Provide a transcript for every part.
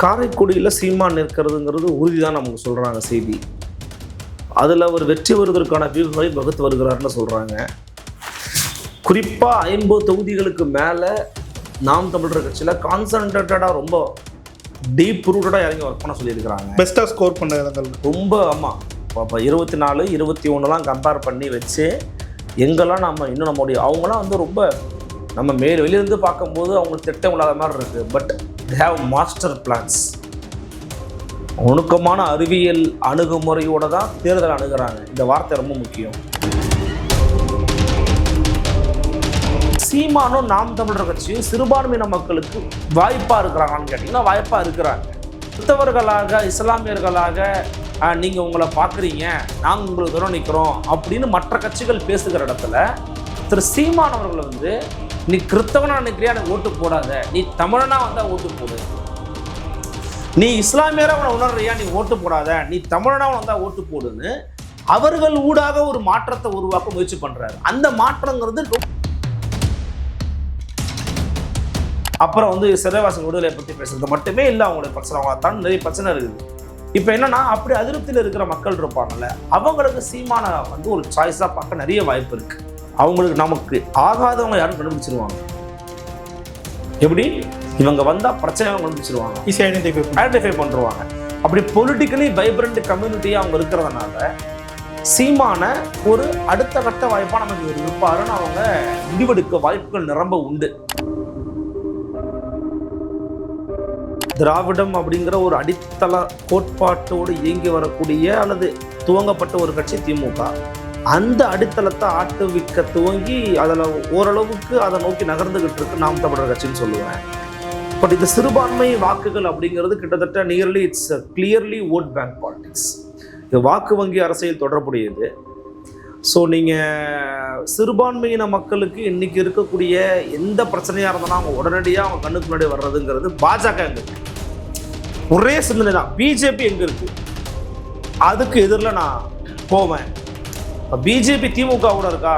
காரைக்குடியில் சீமான் நிற்கிறதுங்கிறது உறுதி தான் நமக்கு சொல்கிறாங்க செய்தி. அதில் அவர் வெற்றி வருவதற்கான வியூகங்களை வகுத்து வருகிறார்னு சொல்கிறாங்க குறிப்பாக ஐம்பது தொகுதிகளுக்கு மேலே நாம் தமிழர் கட்சியில் கான்சன்ட்ரேட்டடாக ரொம்ப டீப் ரூட்டடாக இறங்கி ஒர்க் பண்ண சொல்லியிருக்கிறாங்க. பெஸ்ட்டாக ஸ்கோர் பண்ண இடங்கள். ரொம்ப ஆமாம் இப்போ இருபத்தி நாலு இருபத்தி ஒன்றுலாம் கம்பேர் பண்ணி வச்சு எங்கெல்லாம் நம்ம இன்னும் நம்மளுடைய அவங்களாம் வந்து ரொம்ப நம்ம மேல் வெளியிருந்து பார்க்கும்போது அவங்களுக்கு திட்டம் இல்லாத மாதிரி இருக்குது but they have master plans நுணுக்கமான அறிவியல் அணுகுமுறையோடு தான் தேர்தல் அணுகிறாங்க. இந்த வார்த்தை ரொம்ப முக்கியம். சீமானும் நாம் தமிழர் கட்சியும் சிறுபான்மையின மக்களுக்கு வாய்ப்பாக இருக்கிறாங்கன்னு கேட்டிங்கன்னா வாய்ப்பாக இருக்கிறாங்க. கிறிஸ்தவர்களாக இஸ்லாமியர்களாக நீங்கள் உங்களை பார்க்குறீங்க நாங்கள் உங்களுக்கு தூரம் நிற்கிறோம் அப்படின்னு மற்ற கட்சிகள் பேசுகிற இடத்துல திரு சீமானவர்கள் வந்து நீ கிறிஸ்தவனா நினைக்கிறியா? எனக்கு ஓட்டு போடாத. நீ தமிழனா வந்தா ஓட்டு போடு. நீ இஸ்லாமியரா அவனை உணர்றியா? நீ ஓட்டு போடாத. நீ தமிழனா வந்தா ஓட்டு போடுன்னு அவர்கள் ஊடாக ஒரு மாற்றத்தை உருவாக்க முயற்சி பண்றாரு. அந்த மாற்றங்கிறது அப்புறம் வந்து சிறைவாசல் விடுதலை பற்றி பேசுறது மட்டுமே இல்லை அவங்களுடைய பிரச்சனை. அவங்க தான் நிறைய பிரச்சனை இருக்குது. இப்போ என்னன்னா அப்படி அதிருப்தியில் இருக்கிற மக்கள் இருப்பாங்கல்ல அவங்களுக்கு சீமான வந்து ஒரு சாய்ஸாக பார்க்க நிறைய வாய்ப்பு இருக்கு. அவங்களுக்கு நமக்கு ஆகாதவங்க யாரும் கண்டுபிடிச்சிருவாங்க. எப்படி? இவங்க வந்தா பிரச்சனை கண்டுபிடிச்சிருவாங்க. ஈஸியாக ஐடென்டிஃபை ஐடென்டிஃபை பண்ணுவாங்க அப்படி பொலிட்டிக்கலி வைப்ரண்ட் கம்யூனிட்டியாக அவங்க இருக்கிறதுனால சீமான ஒரு அடுத்த கட்ட வாய்ப்பாக நமக்கு இருப்பாருன்னு அவங்க முடிவெடுக்க வாய்ப்புகள் நிரம்ப உண்டு. திராவிடம் அப்படிங்கிற ஒரு அடித்தள கோட்பாட்டோடு இயங்கி வரக்கூடிய அல்லது துவங்கப்பட்ட ஒரு கட்சி திமுக. அந்த அடித்தளத்தை ஆட்டுவிக்க துவங்கி அதில் ஓரளவுக்கு அதை நோக்கி நகர்ந்துகிட்டு இருக்கு நாம் தமிழர் கட்சின்னு சொல்லுவேன். பட் இந்த சிறுபான்மை வாக்குகள் அப்படிங்கிறது கிட்டத்தட்ட nearly it's clearly vote bank politics இது வாக்கு வங்கி அரசியல் தொடர்புடையது. ஸோ நீங்கள் சிறுபான்மையின மக்களுக்கு இன்னைக்கு இருக்கக்கூடிய எந்த பிரச்சனையாக இருந்தாலும் அவங்க உடனடியாக அவங்க கண்ணுக்கு முன்னாடி வர்றதுங்கிறது பாஜக எங்கே ஒரே சிந்தனை தான் பிஜேபி எங்கே இருக்குது அதுக்கு எதிரில் நான் போவேன். இப்போ பிஜேபி திமுக கூட இருக்கா?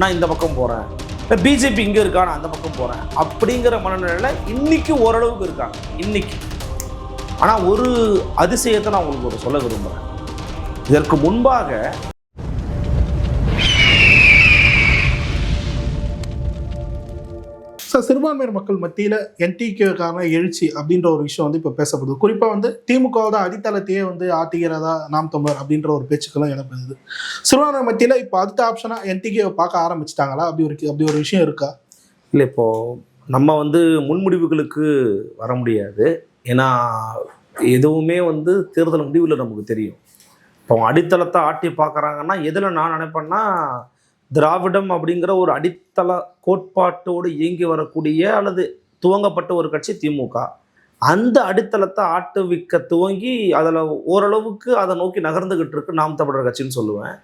நான் இந்த பக்கம் போகிறேன் இப்போ பிஜேபி இங்கே இருக்கா? நான் அந்த பக்கம் போகிறேன் அப்படிங்கிற மனநிலையில் இன்றைக்கும் ஓரளவுக்கு இருக்காங்க. இன்னைக்கு. ஆனால் ஒரு அதிசயத்தை நான் உங்களுக்கு ஒரு சொல்ல விரும்புகிறேன் இதற்கு முன்பாக சார் சிறுபான்மையினர் மக்கள் மத்தியில் என்டிகேக்கான எழுச்சி அப்படின்ற ஒரு விஷயம் வந்து இப்போ பேசப்படுது. குறிப்பாக வந்து திமுகவோட அடித்தளத்தையே வந்து ஆட்டுகிறதா நாம் தமிழர் அப்படின்ற ஒரு பேச்சுக்கெல்லாம் இடம்பெறுது. சிறுபான்மை மத்தியில் இப்போ அடுத்த ஆப்ஷனாக என்டிகேவை பார்க்க ஆரம்பிச்சிட்டாங்களா? அப்படி ஒரு அப்படி ஒரு விஷயம் இருக்கா? இல்லை இப்போது நம்ம வந்து முன்முடிவுகளுக்கு வர முடியாது. ஏன்னா எதுவுமே வந்து தேர்தல் முடிவில் நமக்கு தெரியும். இப்போ அடித்தளத்தை ஆட்டி பார்க்குறாங்கன்னா எதில் நான் நினைப்பேன்னா திராவிடம் அப்படிங்கிற ஒரு அடித்தள கோட்பாட்டோடு இயங்கி வரக்கூடிய அல்லது துவங்கப்பட்ட ஒரு கட்சி திமுக. அந்த அடித்தளத்தை ஆட்டுவிக்க துவங்கி அதில் ஓரளவுக்கு அதை நோக்கி நகர்ந்துகிட்டு இருக்கு நாம் தமிழர் கட்சின்னு சொல்லுவேன்.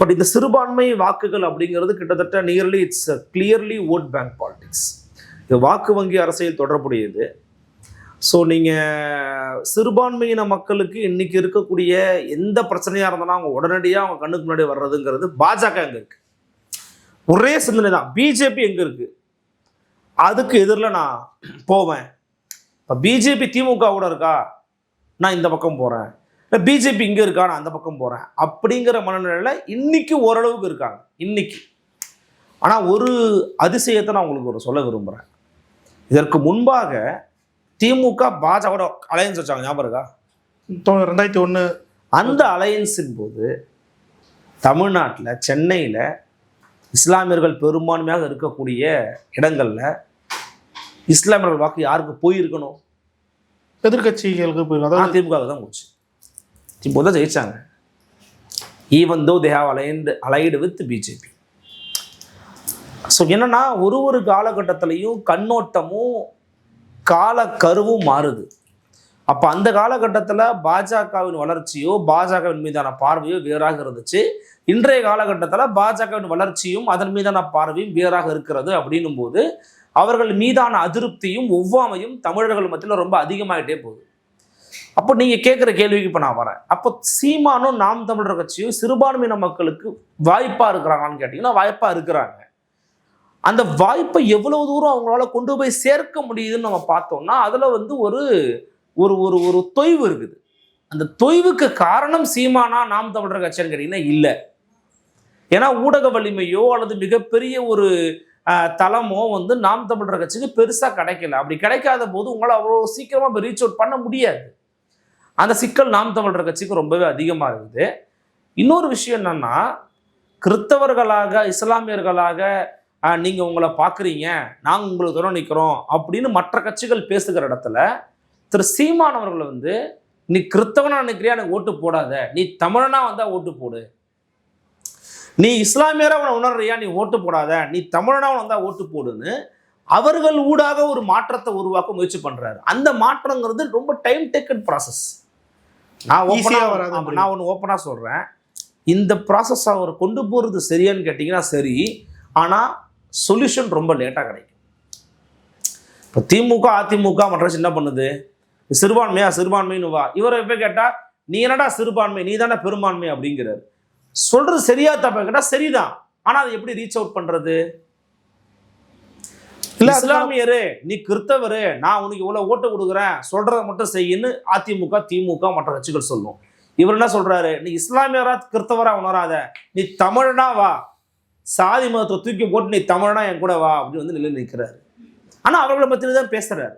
பட் இந்த சிறுபான்மை வாக்குகள் அப்படிங்கிறது கிட்டத்தட்ட nearly it's clearly vote bank politics இது வாக்கு வங்கி அரசியல் தொடர்புடையது. ஸோ நீங்கள் சிறுபான்மையின மக்களுக்கு இன்னைக்கு இருக்கக்கூடிய எந்த பிரச்சனையாக இருந்தாலும் அவங்க உடனடியாக அவங்க கண்ணுக்கு முன்னாடி வர்றதுங்கிறது பாஜக அங்கே இருக்குது ஒரே சிந்தனை தான். பிஜேபி எங்கே இருக்கு? அதுக்கு எதிரில் நான் போவேன். இப்போ பிஜேபி திமுக கூட இருக்கா? நான் இந்த பக்கம் போகிறேன் இல்லை பிஜேபி இங்கே இருக்கா? நான் அந்த பக்கம் போகிறேன் அப்படிங்கிற மனநிலையில் இன்னைக்கு ஓரளவுக்கு இருக்காங்க. இன்னைக்கு. ஆனால் ஒரு அதிசயத்தை நான் உங்களுக்கு ஒரு சொல்ல விரும்புகிறேன் இதற்கு முன்பாக திமுக பாஜகவோட அலையன்ஸ் வச்சாங்க. ஞாபகம் இருக்கா? ரெண்டாயிரத்தி ஒன்று அந்த அலையன்ஸின் போது தமிழ்நாட்டில் சென்னையில் இஸ்லாமியர்கள் பெரும்பான்மையாக இருக்கக்கூடிய இடங்களில் இஸ்லாமியர்கள் வாக்கு யாருக்கு போயிருக்கணும்? எதிர்கட்சிகளுக்கு அதாவது திமுக தான் போச்சு. திமுக தான் ஜெயிச்சாங்க. Even though they have aligned allied with BJP so என்னன்னா ஒரு ஒரு காலகட்டத்திலையும் கண்ணோட்டமும் காலக்கருவும் மாறுது. அப்போ அந்த காலகட்டத்தில் பாஜகவின் வளர்ச்சியோ பாஜகவின் மீதான பார்வையோ வேறாக இருந்துச்சு. இன்றைய காலகட்டத்தில் பாஜகவின் வளர்ச்சியும் அதன் மீதான பார்வையும் வேறாக இருக்கிறது அப்படின்னும் போது அவர்கள் மீதான அதிருப்தியும் ஒவ்வாமையும் தமிழர்கள் மத்தியில் ரொம்ப அதிகமாகிட்டே போகுது. அப்போ நீங்கள் கேட்குற கேள்விக்கு இப்போ நான் வரேன். அப்போ சீமானும் நாம் தமிழர் கட்சியும் சிறுபான்மையின மக்களுக்கு வாய்ப்பாக இருக்கிறாங்கன்னு கேட்டிங்கன்னா வாய்ப்பாக இருக்கிறாங்க. அந்த வாய்ப்பை எவ்வளவு தூரம் அவங்களால கொண்டு போய் சேர்க்க முடியுதுன்னு நம்ம பார்த்தோம்னா அதில் வந்து ஒரு ஒரு ஒரு ஒரு தொய்வு இருக்குது. அந்த தொய்வுக்கு காரணம் சீமானா நாம் தமிழர் கட்சின்னு கேட்டீங்கன்னா இல்லை. ஏன்னா ஊடக வலிமையோ அல்லது மிகப்பெரிய ஒரு தளமோ வந்து நாம் தமிழர் கட்சிக்கு பெருசாக கிடைக்கல. அப்படி கிடைக்காத போது உங்களால் அவ்வளோ சீக்கிரமாக ரீச் அவுட் பண்ண முடியாது. அந்த சிக்கல் நாம் தமிழர் கட்சிக்கு ரொம்பவே அதிகமாக இருக்குது. இன்னொரு விஷயம் என்னன்னா கிறித்தவர்களாக இஸ்லாமியர்களாக நீங்கள் உங்களை பார்க்குறீங்க நாங்கள் உங்களுக்கு துணை நிற்கிறோம் அப்படின்னு மற்ற கட்சிகள் பேசுகிற இடத்துல திரு சீமான் அவர்கள் வந்து நீ கிறித்தவனா நினைக்கிறியா? எனக்கு ஓட்டு போடாத. நீ தமிழனா வந்தா ஓட்டு போடு. நீ இஸ்லாமியரா அவனை உணர்றியா? நீ ஓட்டு போடாத. நீ தமிழனா வந்தா ஓட்டு போடுன்னு அவர்கள் ஊடாக ஒரு மாற்றத்தை உருவாக்க முயற்சி பண்றாரு. அந்த மாற்றங்கிறது ரொம்ப டைம் டேக்கன் ப்ராசஸ் நான் Easy-ஆ ஓப்பனா வராது நான் ஒன்று ஓப்பனாக சொல்றேன். இந்த ப்ராசஸ் அவர் கொண்டு போறது சரியான்னு கேட்டிங்கன்னா சரி. ஆனா சொல்யூஷன் ரொம்ப லேட்டாக கிடைக்கும். இப்போ திமுக அதிமுக மற்ற என்ன பண்ணுது? சிறுபான்மையா சிறுபான்மைன்னு வா. இவரை எப்போ கேட்டா நீ என்னடா சிறுபான்மை? நீ தானே பெரும்பான்மை அப்படிங்கிறாரு. சொல்றது சரியா தப்பா கேட்டா சரிதான். ஆனா அதை எப்படி ரீச் அவுட் பண்றது? இல்ல, இஸ்லாமியரு நீ கிறிஸ்தவரு நான் உனக்கு இவ்வளவு ஓட்டு கொடுக்குறேன் சொல்றத மட்டும் செய்யின்னு அதிமுக திமுக மற்ற கட்சிகள் சொல்லும். இவர் என்ன சொல்றாரு? நீ இஸ்லாமியரா கிறிஸ்தவரா உணராத. நீ தமிழனா வா. சாதி மதத்தை தூக்கி போட்டு நீ தமிழனா என் கூட வா அப்படின்னு வந்து நிலை நிற்கிறாரு ஆனா அவர்களை பத்தின தான் பேசுறாரு.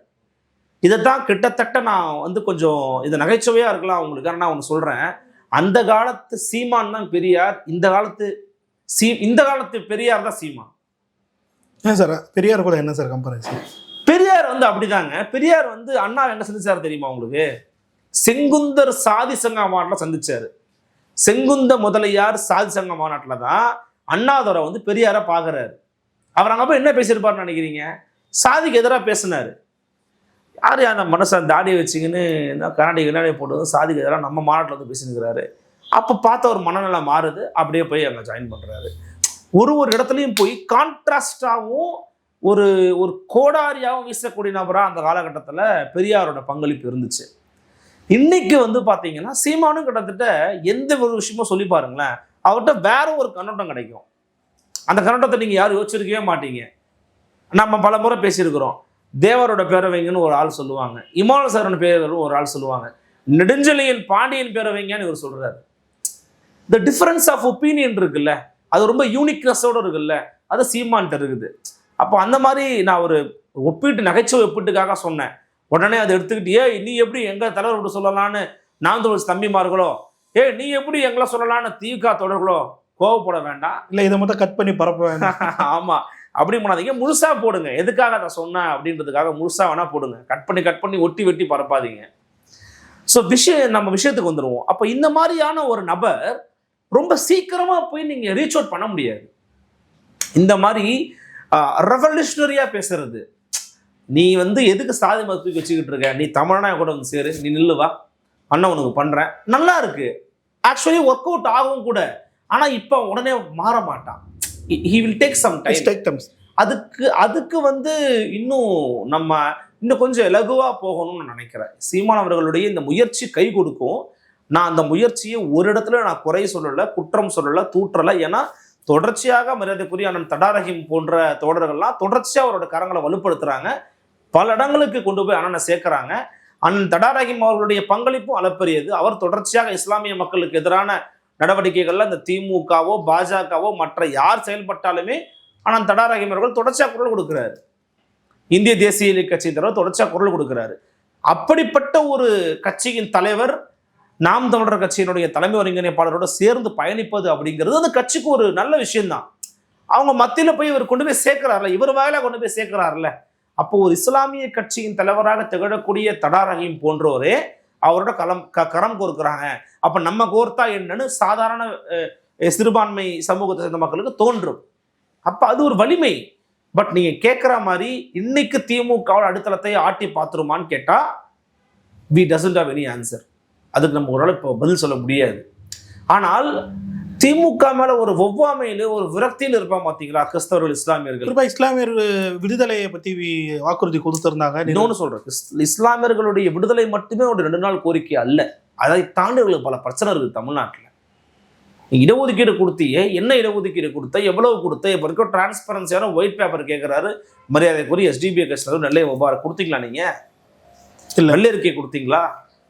இதைத்தான் கிட்டத்தட்ட நான் வந்து கொஞ்சம் இது நகைச்சுவையா இருக்கலாம் உங்களுக்கு. நான் ஒன்று சொல்றேன். அந்த காலத்து சீமான் தான் பெரியார். இந்த காலத்து சீ இந்த காலத்து பெரியார் தான் சீமான். ஏன் சார்? பெரியார் கூட என்ன சார் கம்பேரிசன் பெரியார் வந்து அப்படிதாங்க. பெரியார் வந்து அண்ணா என்ன சந்திச்சாரு தெரியுமா உங்களுக்கு? செங்குந்தர் சாதி சங்க மாநாட்டில் சந்திச்சாரு. செங்குந்த முதலியார் சாதி சங்க மாநாட்டில் தான் அண்ணாதுரை வந்து பெரியாரை பார்க்குறாரு அவர் அங்கே போய் என்ன பேசியிருப்பாருன்னு நினைக்கிறீங்க? சாதிக்கு எதிராக பேசினாரு. யார் அந்த மனுஷன் தாடியை வச்சுக்கின்னு என்ன கண்ணாடி கண்ணாடி போட்டு சாதிக்கு எதிராக நம்ம மாநாட்டில் வந்து பேசினுக்கிறாரு. அப்போ பார்த்த ஒரு மனநிலை மாறுது. அப்படியே போய் அங்கே ஜாயின் பண்ணுறாரு ஒரு ஒரு இடத்துலையும் போய் கான்ட்ராஸ்டாகவும் ஒரு ஒரு கோடாரியாகவும் வீசக்கூடிய நபராக அந்த காலகட்டத்தில் பெரியாரோட பங்களிப்பு இருந்துச்சு. இன்னைக்கு வந்து பார்த்தீங்கன்னா சீமானும் கிட்டத்தட்ட எந்த ஒரு விஷயமும் சொல்லி பாருங்களேன் அவர்கிட்ட வேற ஒரு கண்ணோட்டம் கிடைக்கும். அந்த கண்ணோட்டத்தை நீங்கள் யாரும் யோசிச்சிருக்கவே மாட்டீங்க. நம்ம பல முறை பேசியிருக்கிறோம். தேவரோட பேரவைங்கன்னு ஒரு ஆள் சொல்லுவாங்க. இமானுவல் சாரோட பேர் ஒரு ஆள் சொல்லுவாங்க. நெடுஞ்செழியன் பாண்டியன் பேரவைங்கன்னு இவர் சொல்றாரு. த டிஃபரன்ஸ் ஆஃப் ஒப்பீனியன் இருக்குல்ல அது ரொம்ப யூனிக்னஸோட இருக்குல்ல அது சீமான்ட்டு இருக்குது. அப்போ அந்த மாதிரி நான் ஒரு ஒப்பீட்டு நகைச்சுவை ஒப்பீட்டுக்காக சொன்னேன். உடனே அதை எடுத்துக்கிட்டு ஏய் நீ எப்படி எங்க தலைவர் விட்டு சொல்லலான்னு நான் தொழில் தம்பிமார்களோ? ஏய் நீ எப்படி எங்களை சொல்லலான்னு திமுக தொடர்களோ கோவப்பட வேண்டாம். இல்ல இதை மட்டும் கட் பண்ணி பரப்ப வேண்டாம். ஆமா. அப்படி பண்ணாதீங்க. முழுசாக போடுங்க. எதுக்காக அதை சொன்னேன் அப்படின்றதுக்காக முழுசாக வேணால் போடுங்க. கட் பண்ணி கட் பண்ணி ஒட்டி வெட்டி பரப்பாதீங்க. ஸோ விஷயம் நம்ம விஷயத்துக்கு வந்துடுவோம் அப்போ இந்த மாதிரியான ஒரு நபர் ரொம்ப சீக்கிரமாக போய் நீங்கள் ரீச் அவுட் பண்ண முடியாது. இந்த மாதிரி ரெவல்யூஷனரியாக பேசுறது. நீ வந்து எதுக்கு சாதி மதத்தை தூக்கி வச்சுக்கிட்டு இருக்க? நீ தமிழனா கூட வந்து சேரு. நீ நில்லுவா அண்ணன் உனக்கு பண்ணுறேன் நல்லா இருக்கு. ஆக்சுவலி ஒர்க் அவுட் ஆகும் கூட. ஆனால் இப்போ உடனே மாற மாட்டான். He will take some time Mistake terms. அதுக்கு அதுக்கு வந்து இன்னும் நம்ம இன்னும் கொஞ்சம் இலகுவா போகணும்னு நான் நினைக்கிறேன். சீமான் அவர்களுடைய இந்த முயற்சி கை கொடுக்கும். நான் அந்த முயற்சியை ஒரு இடத்துல நான் குறை சொல்லலை குற்றம் சொல்லலை தூற்றலை. ஏன்னா தொடர்ச்சியாக மரியாதைக்குரிய அண்ணன் தடாரஹிம் போன்ற தோழர்கள்லாம் தொடர்ச்சியாக அவரோட கரங்களை வலுப்படுத்துறாங்க. பல இடங்களுக்கு கொண்டு போய் அண்ணனை சேர்க்கறாங்க. அண்ணன் தடாரஹிம் அவர்களுடைய பங்களிப்பும் அளப்பரியது. அவர் தொடர்ச்சியாக இஸ்லாமிய மக்களுக்கு எதிரான நடவடிக்கைகளில் அந்த திமுகவோ பாஜகவோ மற்ற யார் செயல்பட்டாலுமே ஆனால் தடாரஹிம் அவர்கள் தொடர்ச்சியாக குரல் கொடுக்குறாரு. இந்திய தேசிய கட்சி கட்சியின் தலைவர் தொடர்ச்சியாக குரல் கொடுக்குறாரு. அப்படிப்பட்ட ஒரு கட்சியின் தலைவர் நாம் தமிழர் கட்சியினுடைய தலைமை ஒருங்கிணைப்பாளரோட சேர்ந்து பயணிப்பது அப்படிங்கிறது அந்த கட்சிக்கு ஒரு நல்ல விஷயம்தான். அவங்க மத்தியில் போய் இவர் கொண்டு போய் சேர்க்கிறார்ல இவர் வாயிலாக கொண்டு போய் சேர்க்கிறார்ல. அப்போ ஒரு இஸ்லாமிய கட்சியின் தலைவராக திகழக்கூடிய தடாரஹீம் போன்றோரே அவரோட களம் க கரம் கோர்க்குறாங்க அப்போ நம்ம கோர்த்தா என்னன்னு சாதாரண சிறுபான்மை சமூகத்தை சேர்ந்த மக்களுக்கு தோன்றும். அப்போ அது ஒரு வலிமை. பட் நீங்கள் கேட்குற மாதிரி இன்னைக்கு திமுகவோட அடித்தளத்தை ஆட்டி பார்த்துருமான்னு கேட்டால் we doesn't have any answer அதுக்கு நம்ம ஓரளவு இப்போ பதில் சொல்ல முடியாது. ஆனால் திமுக மேல ஒரு ஒவ்வாமையில ஒரு விரக்தியில் இருப்பான் பாத்தீங்களா கிறிஸ்தவர்கள் இஸ்லாமியர்கள்? குறிப்பா இஸ்லாமியர் விடுதலையை பத்தி வாக்குறுதி கொடுத்திருந்தாங்க. இன்னொன்று சொல்றேன் இஸ்- இஸ்லாமியர்களுடைய விடுதலை மட்டுமே ஒரு ரெண்டு நாள் கோரிக்கை அல்ல. அதை தாண்டி அவங்களுக்கு பல பிரச்சனை இருக்குது தமிழ்நாட்டில். இடஒதுக்கீடு கொடுத்தியே என்ன இடஒதுக்கீடு கொடுத்த எவ்வளவு கொடுத்த இப்போ இருக்க டிரான்ஸ்பரன்சியான ஒயிட் பேப்பர் கேட்குறாரு மரியாதைக்குரிய எஸ்டிபிஐ கட்சியில் நெல்லை முபாரக் கொடுத்தீங்களா நீங்கள் இல்ல. வெள்ளை இருக்கை கொடுத்தீங்களா?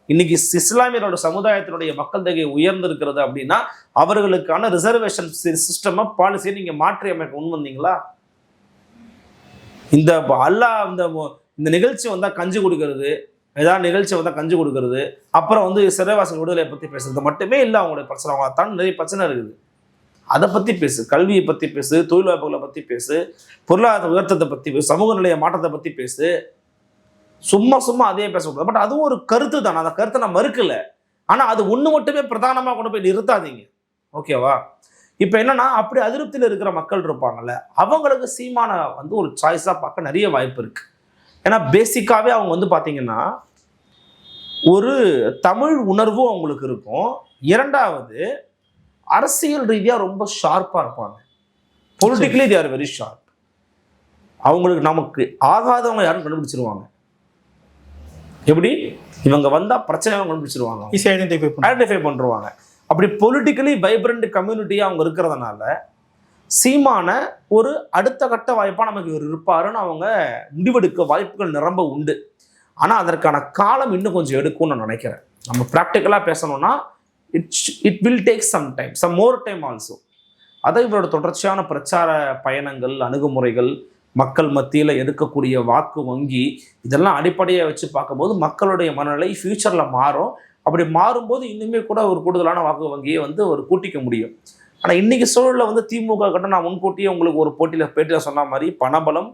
இன்னைக்கு இஸ்லாமியரோட சமுதாயத்தினுடைய மக்கள் தொகை உயர்ந்திருக்கிறது அப்படின்னா அவர்களுக்கான ரிசர்வேஷன் சிஸ்டமை பாலிசியை நீங்க மாற்றி அமைக்க முன் வந்தீங்களா? இந்த அல்லாஹ் இந்த மு- இந்த நிகழ்ச்சி வந்தா கஞ்சி கொடுக்கறது ஏதாவது நிகழ்ச்சி வந்தா கஞ்சி கொடுக்கறது அப்புறம் வந்து சிறைவாசல் விடுதலையை பத்தி பேசுறது மட்டுமே இல்லை அவங்களுடைய பிரச்சனை அவங்க தான் நிறைய பிரச்சனை இருக்குது. அதை பத்தி பேசு கல்வியை பத்தி பேசு தொழில் வாய்ப்புகளை பத்தி பேசு பொருளாதார உயர்த்தத்தை பத்தி பேசு சமூக நிலைய மாற்றத்தை பத்தி பேசு. சும்மா சும்மா அதே பேசக்கூடாது. பட் அதுவும் ஒரு கருத்து தானே. அந்த கருத்தை நான் மறுக்கல. ஆனால் அது ஒன்று மட்டுமே பிரதானமாக கொண்டு போய் நிறுத்தாதீங்க. ஓகேவா இப்போ என்னன்னா அப்படி அதிருப்தியில் இருக்கிற மக்கள் இருப்பாங்கல்ல அவங்களுக்கு சீமான வந்து ஒரு சாய்ஸாக பார்க்க நிறைய வாய்ப்பு இருக்கு. ஏன்னா பேசிக்காகவே அவங்க வந்து பார்த்தீங்கன்னா ஒரு தமிழ் உணர்வும் அவங்களுக்கு இருக்கும். இரண்டாவது அரசியல் ரீதியாக ரொம்ப ஷார்ப்பாக இருப்பாங்க. Politically they are very sharp அவங்களுக்கு நமக்கு ஆகாதவங்க யாரும் கண்டுபிடிச்சிருவாங்க. எப்படி? இவங்க வந்தா பிரச்சனை அவங்க கண்டுபிடிச்சிருவாங்க ஈஸியாக ஐடென்டிஃபை பண்ண ஐடென்டிஃபை பண்ணுவாங்க அப்படி பொலிட்டிக்கலி வைப்ரண்ட் கம்யூனிட்டியாக அவங்க இருக்கிறதுனால சீமான ஒரு அடுத்த கட்ட வாய்ப்பாக நமக்கு இவர் இருப்பாருன்னு அவங்க முடிவெடுக்க வாய்ப்புகள் நிரம்ப உண்டு. ஆனால் அதற்கான காலம் இன்னும் கொஞ்சம் எடுக்கும்னு நான் நினைக்கிறேன். நம்ம ப்ராக்டிக்கலாக பேசணும்னா it it will take some time some more time also அதை இவரோட தொடர்ச்சியான பிரச்சார பயணங்கள் அணுகுமுறைகள் மக்கள் மத்தியில் எடுக்கக்கூடிய வாக்கு வங்கி இதெல்லாம் அடிப்படையாக வச்சு பார்க்கும்போது மக்களுடைய மனநிலை ஃப்யூச்சரில் மாறும். அப்படி மாறும்போது இன்னுமே கூட ஒரு கூடுதலான வாக்கு வங்கியை வந்து ஒரு கூட்டிக்க முடியும். ஆனால் இன்னைக்கு சூழலில் வந்து திமுக கிட்ட நான் முன்கூட்டியே உங்களுக்கு ஒரு போட்டியில் பேட்டியில் சொன்ன மாதிரி பணபலம்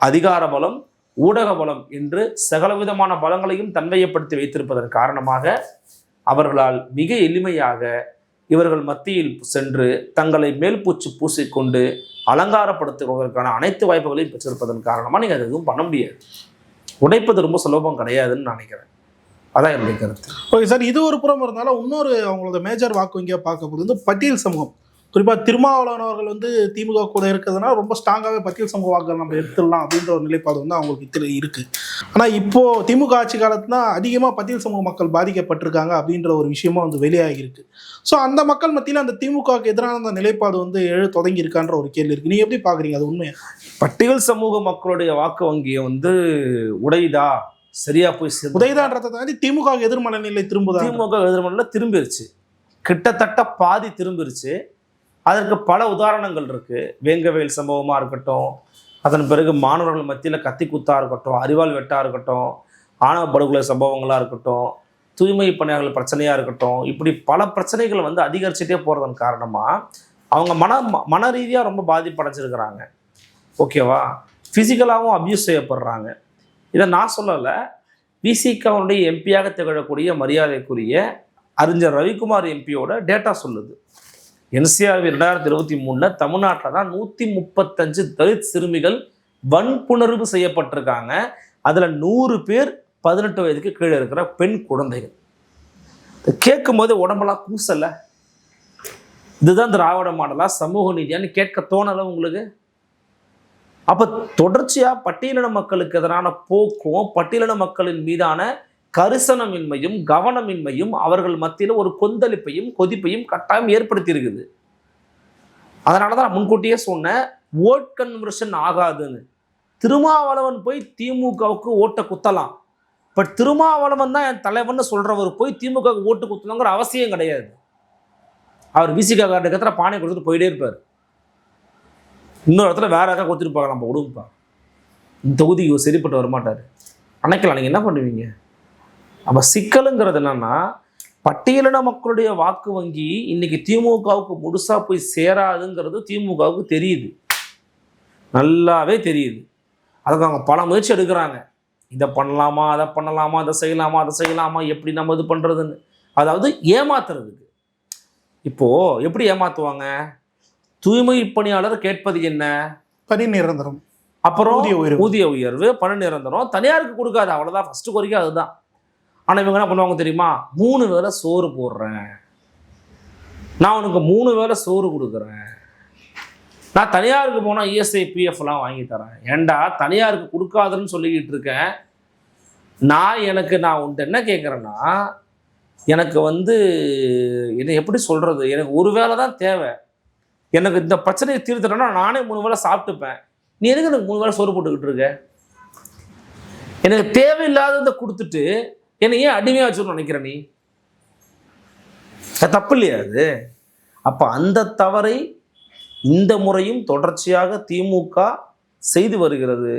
அதிகார பலம் ஊடக பலம் என்று சகலவிதமான பலங்களையும் தன்மையப்படுத்தி வைத்திருப்பதன் காரணமாக அவர்களால் மிக எளிமையாக இவர்கள் மத்தியில் சென்று தங்களை மேல்பூச்சு பூசிக்கொண்டு அலங்காரப்படுத்துவதற்கான அனைத்து வாய்ப்புகளையும் பெற்றிருப்பதன் காரணமாக நீங்கள் அது எதுவும் பண்ண முடியாது. உடைப்பது ரொம்ப சுலபம் கிடையாதுன்னு நினைக்கிறேன். அதான் என்னுடைய கருத்து. ஓகே சார் இது ஒரு புறம் இருந்தாலும் இன்னொரு அவங்களோட மேஜர் வாக்கு வங்கியாக பார்க்கும்போது வந்து பட்டியல் சமூகம். குறிப்பாக திருமாவளவன் அவர்கள் வந்து திமுக கூட இருக்கிறதுனா ரொம்ப ஸ்ட்ராங்காகவே பட்டியல் சமூக வாக்குகள் நம்ம எடுத்துடலாம் அப்படின்ற ஒரு நிலைப்பாடு வந்து அவங்களுக்கு இதில் இருக்குது ஆனால் இப்போ திமுக ஆட்சி காலத்துல அதிகமாக பட்டியல் சமூக மக்கள் பாதிக்கப்பட்டிருக்காங்க அப்படின்ற ஒரு விஷயமா வந்து வெளியாகியிருக்கு ஸோ அந்த மக்கள் மத்தியில் அந்த திமுகவுக்கு எதிரான அந்த நிலைப்பாடு வந்து எழு தொடங்கி இருக்கான்ற ஒரு கேள்வி இருக்கு. நீங்க எப்படி பார்க்குறீங்க அது உண்மையா? பட்டியல் சமூக மக்களுடைய வாக்கு வங்கியை வந்து உடையுதா? சரியா போய் சேர்ந்து உதயதான்றதை தாண்டி திமுக எதிர்மன நிலை திரும்புதா? திமுக எதிர்மனையில் திரும்பிருச்சு. கிட்டத்தட்ட பாதி திரும்பிருச்சு. அதற்கு பல உதாரணங்கள் இருக்குது வேங்கவேல் சம்பவமாக இருக்கட்டும் அதன் பிறகு மாணவர்கள் மத்தியில் கத்தி குத்தாக இருக்கட்டும் அறிவால் வெட்டாக இருக்கட்டும் ஆணவ படுகொலை சம்பவங்களாக இருக்கட்டும் தூய்மை பணியாளர்கள் பிரச்சனையாக இருக்கட்டும் இப்படி பல பிரச்சனைகள் வந்து அதிகரிச்சுட்டே போகிறதன் காரணமாக அவங்க மன மன ரீதியாக ரொம்ப பாதிப்படைஞ்சிருக்கிறாங்க. ஓகேவா? ஃபிசிக்கலாகவும் அப்யூஸ் செய்யப்படுறாங்க. இதை நான் சொல்லலை. விசிகாவுடைய எம்பியாக திகழக்கூடிய மரியாதைக்குரிய அறிஞர் ரவிக்குமார் எம்பியோட டேட்டா சொல்லுது. என்சிஆர் ரெண்டாயிரத்தி இருபத்தி மூணில் தமிழ்நாட்டில் தான் நூற்றி முப்பத்தஞ்சு தலித் சிறுமிகள் வன்புணர்வு செய்யப்பட்டிருக்காங்க. அதில் நூறு பேர் பதினெட்டு வயதுக்கு கீழே இருக்கிற பெண் குழந்தைகள். கேட்கும்போது கேட்கும் போது உடம்பெல்லாம் கூசலை இதுதான் திராவிட மாடலா சமூக நீதியான்னு கேட்க தோணலை உங்களுக்கு? அப்போ தொடர்ச்சியாக பட்டியலின மக்களுக்கு எதிரான போக்கும் பட்டியலின மக்களின் மீதான கரிசனமின்மையும் கவனமின்மையும் அவர்கள் மத்தியில் ஒரு கொந்தளிப்பையும் கொதிப்பையும் கட்டாயம் ஏற்படுத்தி இருக்குது அதனால தான் நான் முன்கூட்டியே சொன்னேன் ஓட் கன்வர்ஷன் ஆகாதுன்னு. திருமாவளவன் போய் திமுகவுக்கு ஓட்டை குத்தலாம். பட் திருமாவளவன் தான் என் தலைவன் சொல்கிறவர் போய் திமுகவுக்கு ஓட்டு குத்தணுங்கிற அவசியம் கிடையாது. அவர் விசிகா கார்டு கத்திர பானை கொடுத்துட்டு போயிட்டே இருப்பார். இன்னொரு இடத்துல வேற யாராவது கொடுத்துட்டு போகலாம் நம்ம உடுப்பா இந்த தொகுதிக்கு சரிப்பட்டு வரமாட்டார். அணைக்கலாம் நீங்கள் என்ன பண்ணுவீங்க? அப்போ சிக்கலுங்கிறது என்னன்னா பட்டியலின மக்களுடைய வாக்கு வங்கி இன்னைக்கு திமுகவுக்கு முழுசா போய் சேராதுங்கிறது திமுகவுக்கு தெரியுது. நல்லாவே தெரியுது. அதுக்கு அவங்க பல முயற்சி எடுக்கிறாங்க. இதை பண்ணலாமா அதை பண்ணலாமா அதை செய்யலாமா அதை செய்யலாமா எப்படி நம்ம இது பண்ணுறதுன்னு அதாவது ஏமாத்துறதுக்கு. இப்போ எப்படி ஏமாத்துவாங்க? தூய்மை பணியாளர் கேட்பது என்ன? பணி நிரந்தரம். அப்புறம் ஊதிய உயர்வு. ஊதிய உயர்வு பணி நிரந்தரம். தனியாருக்கு கொடுக்காது. அவ்வளவுதான். ஃபர்ஸ்ட் கோரிக்கை அதுதான். ஆனால் இவங்க என்ன பண்ணுவாங்க தெரியுமா? மூணு வேளை சோறு போடுறேன். நான் உனக்கு மூணு வேளை சோறு கொடுக்குறேன். நான் தனியாருக்கு போனால் இஎஸ்ஐ பிஎஃப்லாம் வாங்கி தரேன். ஏன்டா தனியாருக்கு கொடுக்காதுன்னு சொல்லிக்கிட்டு இருக்கேன். நான் எனக்கு நான் உன்ட்டு என்ன கேட்குறேன்னா எனக்கு வந்து என்ன எப்படி சொல்கிறது எனக்கு ஒரு வேளை தான் தேவை. எனக்கு இந்த பிரச்சனையை தீர்த்துட்டேன்னா நானே மூணு வேளை சாப்பிட்டுப்பேன். நீ எதுக்கு எனக்கு மூணு வேளை சோறு போட்டுக்கிட்டு இருக்க? எனக்கு தேவையில்லாததை கொடுத்துட்டு என்னை ஏன் அடிமையாக வச்சுன்னு நினைக்கிற நீ? தப்பு இல்லையா அது? அப்போ அந்த தவறை இந்த முறையும் தொடர்ச்சியாக திமுக செய்து வருகிறது.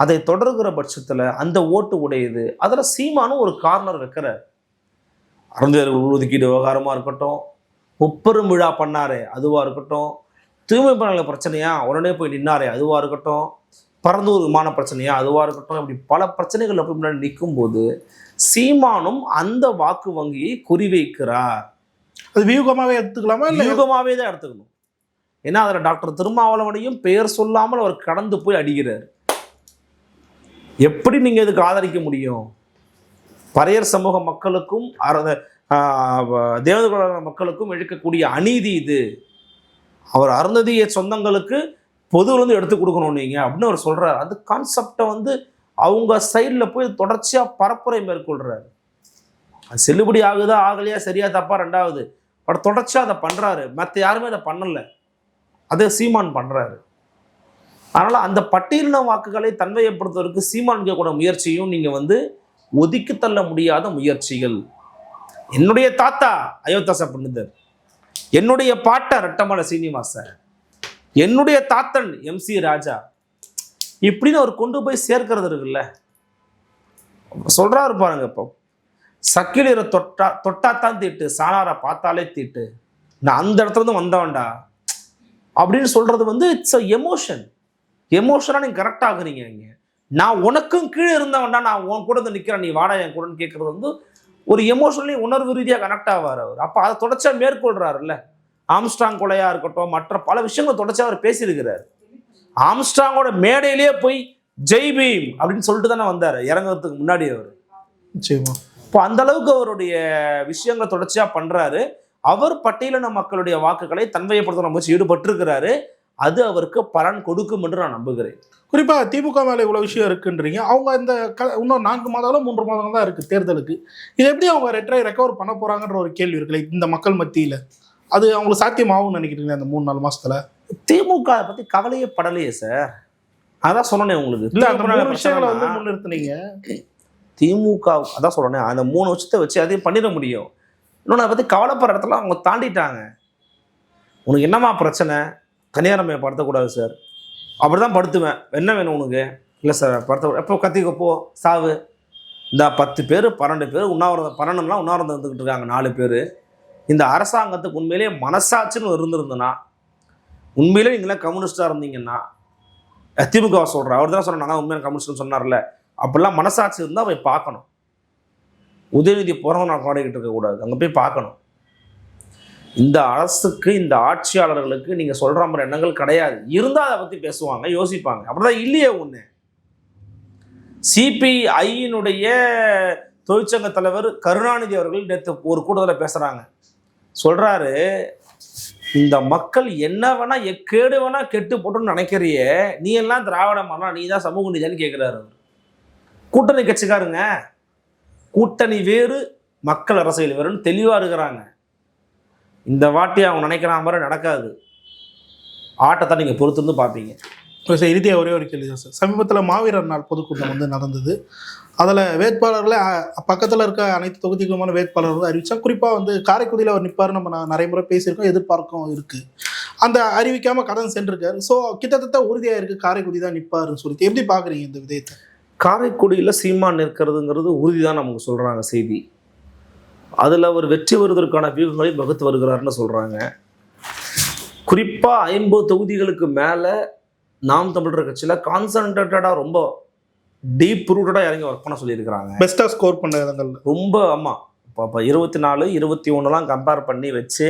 அதை தொடர்கிற பட்சத்தில் அந்த ஓட்டு உடையுது. அதில் சீமானும் ஒரு கார்னர் வைக்கிறார். அருந்தையர்கள் ஒதுக்கீடு விவகாரமாக இருக்கட்டும் முப்பெரும் விழா பண்ணாரே அதுவாக இருக்கட்டும் தூய்மை பணியாளர் பிரச்சனையா? உடனே போய் நின்னாரே அதுவாக இருக்கட்டும். பரந்தூர் விமான பிரச்சனையா? அதுவாக இருக்கட்டும் இப்படி பல பிரச்சனைகள் போய் முன்னாடி நிற்கும்போது சீமானும் அந்த வாக்கு வங்கியை குறிவைக்கிறார். அது வியூகமாவே எடுத்துக்கலாமா இல்ல? யூகமாகவே தான் எடுத்துக்கணும். ஏன்னா அதில் டாக்டர் திருமாவளவனையும் பெயர் சொல்லாமல் அவர் கடந்து போய் அடிக்கிறார். எப்படி நீங்கள் இதுக்கு ஆதரிக்க முடியும்? பறையர் சமூக மக்களுக்கும் தேவதகுல மக்களுக்கும் இழைக்கக்கூடிய அநீதி இது. அவர் அருந்ததிய சொந்தங்களுக்கு பொதுவிலேருந்து எடுத்து கொடுக்கணும் நீங்கள் அப்படின்னு அவர் சொல்கிறார் அந்த கான்செப்டை வந்து அவங்க சைடில் போய் தொடர்ச்சியாக பரப்புரை மேற்கொள்கிறாரு அது செல்லுபடி ஆகுதா ஆகலையா சரியா தப்பா ரெண்டாவது. பட் தொடர்ச்சியாக அதை பண்ணுறாரு மற்ற யாருமே அதை பண்ணலை. அதை சீமான் பண்ணுறாரு அதனால் அந்த பட்டியலின வாக்குகளை தன்மையப்படுத்துவதற்கு சீமான் கூட முயற்சியும் நீங்கள் வந்து ஒதுக்கி தள்ள முடியாத முயற்சிகள். என்னுடைய தாத்தா அயோத்தாச பண்ணுதர் என்னுடைய பாட்டா ரெட்டமலை சீனிவாசன். என்னுடைய தாத்தன் எம்சி ராஜா. இப்படின்னு அவர் கொண்டு போய் சேர்க்கிறது இருக்குல்ல. சொல்கிறாரு பாருங்க இப்போ. சக்கிலியரை தொட்டா தொட்டாத்தான் தீட்டு சாணாரை பார்த்தாலே தீட்டு. நான் அந்த இடத்துல இருந்து வந்தவன்டா. அப்படின்னு சொல்கிறது வந்து இட்ஸ் அ எமோஷன் எமோஷனாக நீங்கள் கரெக்ட் ஆகுறீங்க நான் உனக்கும் கீழே இருந்தவன்டா நான் உன் கூட வந்து நிற்கிறேன் நீ வாடா என் கூடன்னு கேட்குறது வந்து ஒரு எமோஷனலி உணர்வு ரீதியாக கனெக்ட் ஆவார் அவர். அப்போ அதை தொடர்ச்சியாக மேற்கொள்கிறாருல்ல ஆம்ஸ்ட்ராங் கொலையாக இருக்கட்டும் மற்ற பல விஷயங்களை தொடர்ச்சியாக அவர் பேசியிருக்கிறார். ஆம்ஸ்ட்ராங்கோட மேடையிலேயே போய் ஜெய் பீம் அப்படின்னு சொல்லிட்டு தானே வந்தார். இறங்குறதுக்கு முன்னாடி அவர். நிச்சயமா. இப்போ அந்த அளவுக்கு அவருடைய விஷயங்களை தொடர்ச்சியாக பண்றாரு. அவர் பட்டியலின மக்களுடைய வாக்குகளை தன்மையப்படுத்த முயற்சி ஈடுபட்டிருக்கிறாரு. அது அவருக்கு பலன் கொடுக்கும் என்று நான் நம்புகிறேன். குறிப்பா திமுக மேல இவ்வளவு விஷயம் இருக்குன்றீங்க. அவங்க இந்த க- இன்னும் நான்கு மாதங்களோ மூன்று மாதங்கள் தான் இருக்கு தேர்தலுக்கு. இது எப்படி அவங்க ரெட்டரை ரெக்கவர் பண்ண போறாங்கன்ற ஒரு கேள்வி இருக்குல்ல இந்த மக்கள் மத்தியில? அது அவங்களுக்கு சாத்தியமாகும்னு நினைக்கிறீங்க அந்த மூணு நாலு மாசத்துல? திமுக அதை பத்தி கவலையே படலையே சார் அதான் சொன்னேன் உங்களுக்கு. இல்ல அந்த மூணு விஷயங்களை வந்து முன்னிறுத்துனீங்க. திமுக அதான் சொல்றேன் அந்த மூணு வருஷத்தை வச்சு அதையும் பண்ணிட முடியும். இன்னொன்று அதை பத்தி கவலைப்படுற இடத்துல அவங்க தாண்டிட்டாங்க. உனக்கு என்னம்மா பிரச்சனை? தனியார் மையம் படுத்தக்கூடாது சார் அப்படிதான் படுத்துவேன். என்ன வேணும் உனக்கு? இல்லை சார் படுத்த எப்போ கத்திக்க போ சாவு. இந்த பத்து பேர் பன்னெண்டு பேர் உண்ணாவிரதம் பன்னெண்டுலாம் உண்ணாவிரதம் இருந்துக்கிட்டு இருக்காங்க நாலு பேர். இந்த அரசாங்கத்துக்கு உண்மையிலேயே மனசாட்சின்னு இருந்திருந்ததுன்னா உண்மையிலே நீங்களாம் கம்யூனிஸ்டாக இருந்தீங்கன்னா திமுக சொல்கிறேன் அவர் தான் சொன்னாங்க உண்மையான கம்யூனிஸ்ட்னு சொன்னார்ல. அப்படிலாம் மனசாட்சி இருந்தால் போய் பார்க்கணும். உதயநிதி புறம் நான் கொண்டாடிக்கிட்டு இருக்கக்கூடாது அங்கே போய் பார்க்கணும். இந்த அரசுக்கு இந்த ஆட்சியாளர்களுக்கு நீங்கள் சொல்கிற மாதிரி எண்ணங்கள் கிடையாது. இருந்தால் அதை பற்றி பேசுவாங்க யோசிப்பாங்க. அப்படிதான் இல்லையே ஒன்று சிபிஐயினுடைய தொழிற்சங்க தலைவர் கருணாநிதி அவர்கள் நேற்று ஒரு கூட்டத்தில் பேசுகிறாங்க சொல்கிறாரு இந்த மக்கள் என்ன வேணா எக்கேடு வேணா கெட்டு போட்டுன்னு நினைக்கிறியே நீ எல்லாம் திராவிட மரம் நீ தான் சமூக நீதியான்னு கேட்குறாரு கூட்டணி கட்சிக்காருங்க கூட்டணி வேறு மக்கள் அரசியல் வேறுன்னு தெளிவாக இருக்கிறாங்க. இந்த வாட்டி அவங்க நினைக்கிற மாதிரி நடக்காது. ஆட்டத்தை நீங்கள் பொறுத்திருந்து பார்ப்பீங்க. இப்போ சார் இறுதியாக ஒரே ஒரு கேள்வி தான் சார் சமீபத்தில் மாவீரர் நாள் பொதுக்கூட்டம் வந்து நடந்தது. அதில் வேட்பாளர்களை பக்கத்தில் இருக்க அனைத்து தொகுதிகளுமான வேட்பாளர்கள் அறிவித்தா குறிப்பாக வந்து காரைக்குடியில் அவர் நிற்பார் நம்ம நான் நிறைய முறை பேசியிருக்கோம் எதிர்பார்க்கும் இருக்குது அந்த அறிவிக்காமல் கடன் சென்றிருக்காரு. ஸோ கிட்டத்தட்ட உறுதியாக இருக்குது காரைக்குடி தான் நிற்பாருன்னு சொல்லிட்டு எப்படி பார்க்குறீங்க இந்த விதயத்தை காரைக்குடியில் சீமான் நிற்கிறதுங்கிறது உறுதி தான் நமக்கு சொல்கிறாங்க செய்தி. அதில் அவர் வெற்றி வருவதற்கான வியூகங்களை வகுத்து வருகிறாருன்னு சொல்கிறாங்க குறிப்பாக ஐம்பது தொகுதிகளுக்கு மேலே நாம் தமிழர் கட்சியில் கான்சன்ட்ரேட்டடாக ரொம்ப டீப் ரூட்டடாக இறங்கி ஒர்க் பண்ண சொல்லியிருக்கிறாங்க. பெஸ்ட்டாக ஸ்கோர் பண்ண இடங்கள்ல ரொம்ப ஆமாம் இப்போ இப்போ இருபத்தி நாலு இருபத்தி ஒன்றுலாம் கம்பேர் பண்ணி வச்சு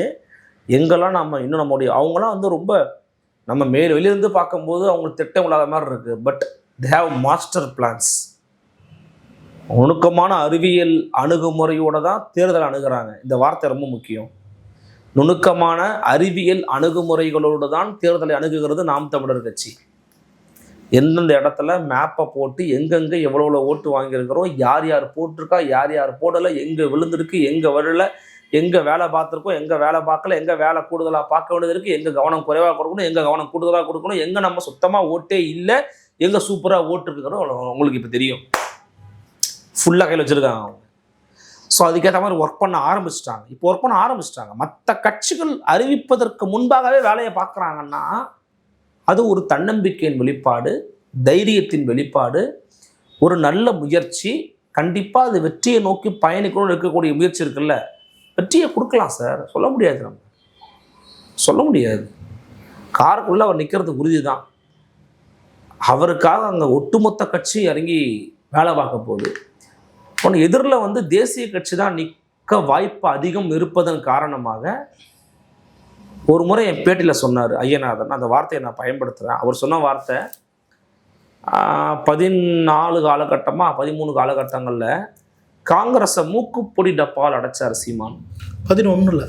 எங்கெல்லாம் நம்ம இன்னும் நம்முடைய அவங்களாம் வந்து ரொம்ப நம்ம மேல் வெளியிருந்து பார்க்கும்போது அவங்களுக்கு திட்டம் இல்லாத மாதிரி இருக்குது but they have master plans நுணுக்கமான அறிவியல் அணுகுமுறையோட தான் தேர்தல் அணுகுறாங்க. இந்த வார்த்தை ரொம்ப முக்கியம். நுணுக்கமான அறிவியல் அணுகுமுறைகளோடு தான் தேர்தலை அணுகுகிறது நாம் தமிழர் கட்சி. எந்தெந்த இடத்துல மேப்பை போட்டு எங்கெங்கே எவ்வளோ எவ்வளோ ஓட்டு வாங்கியிருக்கிறோம் யார் யார் போட்டிருக்கா யார் யார் போடலை எங்கே விழுந்திருக்கு எங்கே வரல எங்கே வேலை பார்த்துருக்கோம் எங்கே வேலை பார்க்கல எங்கே வேலை கூடுதலாக பார்க்க வேண்டியது இருக்குது எங்கே கவனம் குறைவாக கொடுக்கணும் எங்கே கவனம் கூடுதலாக கொடுக்கணும் எங்கே நம்ம சுத்தமாக ஓட்டே இல்லை எங்கே சூப்பராக ஓட்டு உங்களுக்கு இப்போ தெரியும். ஃபுல்லாக கையில் வச்சுருக்காங்க அவங்க. ஸோ அதுக்கேற்ற மாதிரி ஒர்க் பண்ண ஆரம்பிச்சிட்டாங்க. இப்போ ஒர்க் பண்ண ஆரம்பிச்சிட்டாங்க. மற்ற கட்சிகள் அறிவிப்பதற்கு முன்பாகவே வேலையை பார்க்குறாங்கன்னா அது ஒரு தன்னம்பிக்கையின் வெளிப்பாடு தைரியத்தின் வெளிப்பாடு ஒரு நல்ல முயற்சி கண்டிப்பாக அது வெற்றியை நோக்கி பயணிக்கணும்னு இருக்கக்கூடிய முயற்சி இருக்குல்ல. வெற்றியை கொடுக்கலாம் சார். சொல்ல முடியாது நம்ம. சொல்ல முடியாது. காருக்குள்ளே அவர் நிற்கிறது உறுதி தான் அவருக்காக அங்கே ஒட்டுமொத்த கட்சி இறங்கி வேலை பார்க்க போகுது. ஒன்று எதிரில் வந்து தேசிய கட்சி தான் நிற்க வாய்ப்பு அதிகம் இருப்பதன் காரணமாக ஒரு முறை என் பேட்டியில் சொன்னார் ஐயநாதன். அந்த வார்த்தையை நான் பயன்படுத்துகிறேன் அவர் சொன்ன வார்த்தை பதினாலு காலகட்டமாக பதிமூணு காலகட்டங்களில் காங்கிரஸை மூக்குப்பொடி டப்பால் அடைச்சார் சீமான். பதினொன்னுல.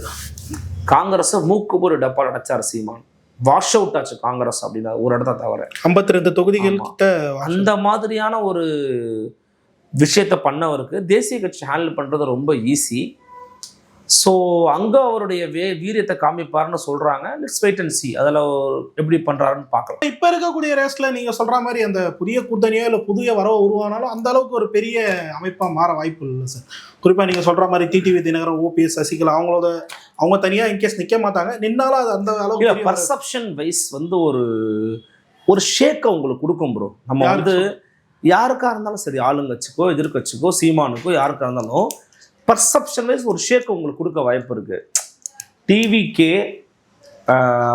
காங்கிரஸை மூக்குப்பொடி டப்பால் அடைச்சார் சீமான். வாஷ் அவுட் ஆச்சு காங்கிரஸ் அப்படின்னா ஒரு இடத்த தவிர. ஐம்பத்தி ரெண்டு தொகுதிகள். கிட்ட அந்த மாதிரியான ஒரு விஷயத்த பண்ணவருக்கு தேசிய கட்சி ஹேண்டில் பண்ணுறது ரொம்ப ஈஸி ஸோ அங்கே அவருடைய வே வீரியத்தை காமிப்பாருன்னு சொல்கிறாங்க லெட்ஸ் வெயிட் அண்ட் சி அதில் எப்படி பண்ணுறாருன்னு பார்க்கலாம். இப்ப இருக்கக்கூடிய ரேஸ்ல நீங்க சொல்ற மாதிரி அந்த புதிய கூட்டணியோ இல்ல புதிய வரவோ உருவானாலும் அந்த அளவுக்கு ஒரு பெரிய அமைப்பா மாற வாய்ப்பு இல்லை சார் குறிப்பா நீங்க சொல்ற மாதிரி டிடிவி தினகரன் ஓபிஎஸ் சசிகலா அவங்களோட அவங்க தனியா இன்கேஸ் நிக்க மாட்டாங்க. நின்னாலும் அது அந்த அளவுக்கு பர்செப்ஷன் வைஸ் வந்து ஒரு ஒரு ஷேக்கை உங்களுக்கு கொடுக்கும் ப்ரோ நம்ம வந்து யாருக்காக இருந்தாலும் சரி ஆளுங்கட்சிக்கோ எதிர்க்கட்சிக்கோ சீமானுக்கோ யாருக்காக இருந்தாலும் பர்செப்ஷன் வைஸ் ஒரு ஷேக் உங்களுக்கு கொடுக்க வாய்ப்பு இருக்குது டிவிகே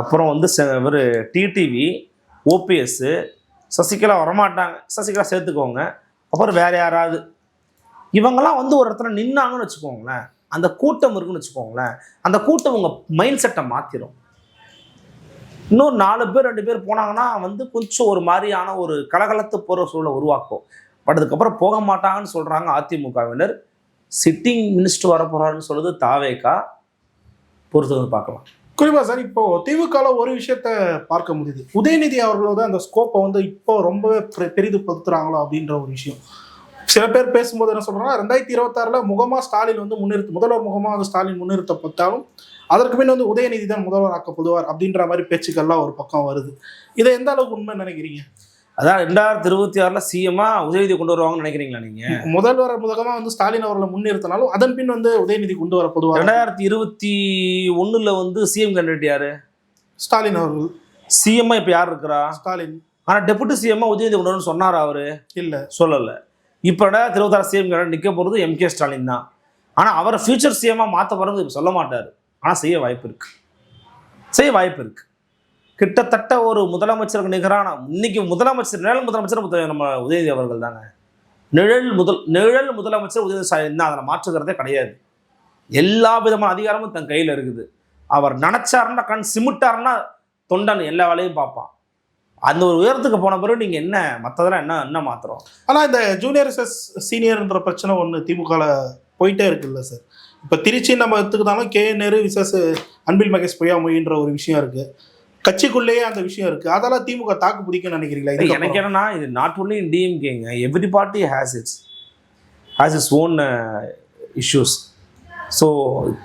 அப்புறம் வந்து இவர் டிடிவி ஓபிஎஸ்ஸு சசிகலா வரமாட்டாங்க. சசிகலா சேர்த்துக்கோங்க. அப்புறம் வேறு யாராவது. இவங்கெல்லாம் வந்து ஒரு இடத்துல நின்னாங்கன்னு வச்சுக்கோங்களேன். அந்த கூட்டம் இருக்குன்னு வச்சுக்கோங்களேன். அந்த கூட்டம் உங்கள் மைண்ட் செட்டை மாற்றிடும் இன்னொரு நாலு பேர் ரெண்டு பேர் போனாங்கன்னா வந்து கொஞ்சம் ஒரு மாதிரியான ஒரு கலகலத்து போகிற சூழலை உருவாக்கும். பட் அதுக்கப்புறம் போக மாட்டாங்கன்னு சொல்கிறாங்க அதிமுகவினர். சிட்டிங் மினிஸ்டர் வர போகிறாருன்னு சொல்லுது தாவேக்கா. பொறுத்து வந்து பார்க்கலாம். குறிப்பாக சார் இப்போ திமுகல ஒரு விஷயத்த பார்க்க முடியுது. உதயநிதி அவர்களோட அந்த ஸ்கோப்பை வந்து இப்போ ரொம்பவே பெ- பெரிதுபடுத்துறாங்களோ அப்படின்ற ஒரு விஷயம். சில பேர் பேசும்போது என்ன சொல்றாங்கன்னா ரெண்டாயிரத்தி இருபத்தாறுல முகமா ஸ்டாலின் வந்து முன்னிறுத்த முதல்வர் முகமா வந்து ஸ்டாலின் முன்னிறுத்தப்பட்டாலும் அதற்கு பின் வந்து உதயநிதி தான் முதல்வர் ஆக்கப்படுவார் அப்படின்ற மாதிரி பேச்சுக்கள்லாம் ஒரு பக்கம் வருது. இதை எந்த அளவுக்கு உண்மை நினைக்கிறீங்க? அதான் ரெண்டாயிரத்தி இருபத்தி ஆறில் சிஎம்மா உதயநிதி கொண்டு வருவாங்கன்னு நினைக்கிறீங்களா நீங்கள் முதல்வர் முகமா வந்து ஸ்டாலின் அவர்களை முன்னிறுத்தினாலும் அதன் பின் வந்து உதயநிதி கொண்டு வரப்படுவார். ரெண்டாயிரத்தி இருபத்தி ஒண்ணுல வந்து சிஎம் கேண்டிடேட் யாரு? ஸ்டாலின் அவர்கள். சிஎம்மா இப்போ யார் இருக்கிறா? ஸ்டாலின். ஆனால் டெபுட்டி சிஎம்மா உதயநிதி கொண்டு வரணும்னு சொன்னாரா அவரு? இல்ல. சொல்லலை. இப்போ ரெண்டாயிரத்தி இருபத்தாறு சிஎம் நிற்க போகிறது எம்கே ஸ்டாலின் தான். ஆனால் அவரை ஃபியூச்சர் சிஎம்மாக மாற்ற போகிறது இப்போ சொல்ல மாட்டார். ஆனால் செய்ய வாய்ப்பு இருக்குது செய்ய வாய்ப்பு இருக்குது கிட்டத்தட்ட ஒரு முதலமைச்சருக்கு நிகரான இன்னைக்கு முதலமைச்சர் நிழல் முதலமைச்சர் நம்ம உதயநிதி அவர்கள் தாங்க நிழல் முதல் நிழல் முதலமைச்சர் உதயநிதி ஸ்டாலின் தான். அதில் மாற்றுக்கிறதே கிடையாது. எல்லா விதமான அதிகாரமும் தன் கையில் இருக்குது. அவர் நினச்சாருன்னா கண் சிமிட்டாருன்னா தொண்டன் எல்லா வேலையும் பார்ப்பான். அந்த ஒரு உயரத்துக்கு போன பிறகு நீங்கள் என்ன மற்றதெல்லாம் என்ன என்ன மாத்திரம் ஆனா இந்த ஜூனியர் எஸ்எஸ் சீனியர்ன்ற பிரச்சனை ஒன்று திமுகல போயிட்டே இருக்குல்ல சார் இப்போ திருச்சி நம்ம எடுத்துக்கிட்டாலும் கே. நேரு விசஸ் அன்பில் மகேஷ் பொய்யாமொழின்ற ஒரு விஷயம் இருக்கு. கட்சிக்குள்ளேயே அந்த விஷயம் இருக்கு. அதெல்லாம் திமுக தாக்கு பிடிக்கும்னு நினைக்கிறீங்களா? எனக்கு இதுக்கப்புறம்? என்னன்னா இது not only டிஎம்கேங்க every party has its has its own issues so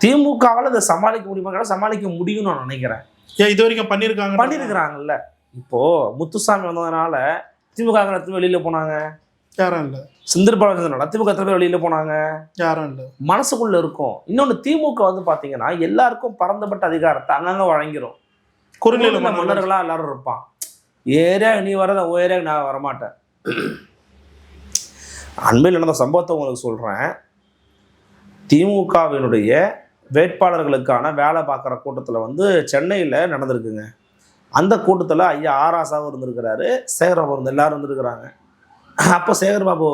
திமுகவால் இதை சமாளிக்க முடியுமா? சமாளிக்க முடியும்னு நான் நினைக்கிறேன். ஏன் இது வரைக்கும் பண்ணியிருக்காங்க பண்ணியிருக்கிறாங்கல்ல இப்போ முத்துசாமி வந்ததுனால திமுக வெளியில போனாங்க. யாரும் இல்லை. செந்தில் பாலாஜி திமுக எத்தனை பேர் வெளியில போனாங்க. யாரும் இல்லை. மனசுக்குள்ள இருக்கும். இன்னொன்னு திமுக வந்து பாத்தீங்கன்னா எல்லாருக்கும் பரந்தப்பட்ட அதிகாரத்தை அங்கங்க வழங்கிரும். குறுநில குறுநில மன்னர்கள். மன்னர்களா எல்லாரும் இருப்பான். ஏரியா நீ வரத ஏரியா நான் வரமாட்டேன். அண்மையில் நடந்த சம்பவத்தை உங்களுக்கு சொல்றேன். திமுகவினுடைய வேட்பாளர்களுக்கான வேலை பார்க்குற கூட்டத்தில் வந்து சென்னையில் நடந்திருக்குங்க. அந்த கூட்டத்தில் ஐயா ஆராசாவும் இருந்திருக்கிறாரு சேகர்பாபு இருந்து எல்லாரும் இருந்திருக்கிறாங்க. அப்போ சேகர்பாபு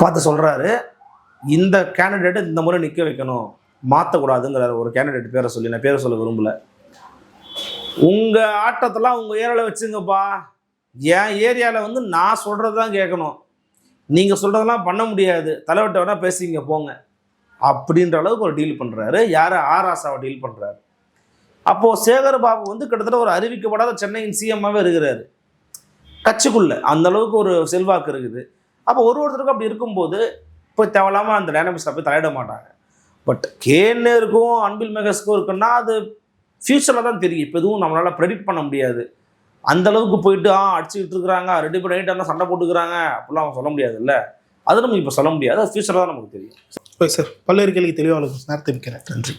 பார்த்து சொல்கிறாரு இந்த கேண்டிடேட்டை இந்த முறை நிற்க வைக்கணும் மாற்றக்கூடாதுங்கிறாரு ஒரு கேண்டிடேட் பேரை சொல்லி நான் பேரை சொல்ல விரும்பலை. உங்கள் ஆட்டத்தெல்லாம் உங்கள் ஏரியாவில் வச்சுங்கப்பா. என் ஏரியாவில் வந்து நான் சொல்கிறது தான் கேட்கணும். நீங்கள் சொல்கிறதெல்லாம் பண்ண முடியாது. தலைவட்ட வேணால் பேசிங்க போங்க. அப்படின்ற அளவுக்கு ஒரு டீல் பண்ணுறாரு யார்? ஆராசாவை டீல் பண்ணுறாரு அப்போது சேகர் பாபு வந்து கிட்டத்தட்ட ஒரு அறிவிக்கப்படாத சென்னையின் சிஎம்மாகவே இருக்கிறாரு. கட்சிக்குள்ள அந்த அளவுக்கு ஒரு செல்வாக்கு இருக்குது. அப்போ ஒரு ஒருத்தருக்கும் அப்படி இருக்கும்போது இப்போ தேவையில்லாமல் அந்த டைனமிக்ஸில் போய் தலையிட மாட்டாங்க. பட் கேனருக்கும் அன்பில் மெகஸ்க்கும் இருக்குன்னா அது ஃப்யூச்சரில் தான் தெரியும். இப்போ எதுவும் நம்மளால் ப்ரெடிக்ட் பண்ண முடியாது. அந்த அளவுக்கு போயிட்டு ஆ அடிச்சுக்கிட்டு இருக்கிறாங்க ரெடி பண்ணிட்டு சண்டை போட்டுக்கிறாங்க அப்படிலாம் அவன் சொல்ல முடியாதுல்ல. அது நமக்கு இப்போ சொல்ல முடியாது. அது ஃப்யூச்சரில் தான் நமக்கு தெரியும். சார் பல்வேறு கேள்விக்கு தெளிவாக நேரத்தை மிக்கிறேன் நன்றி.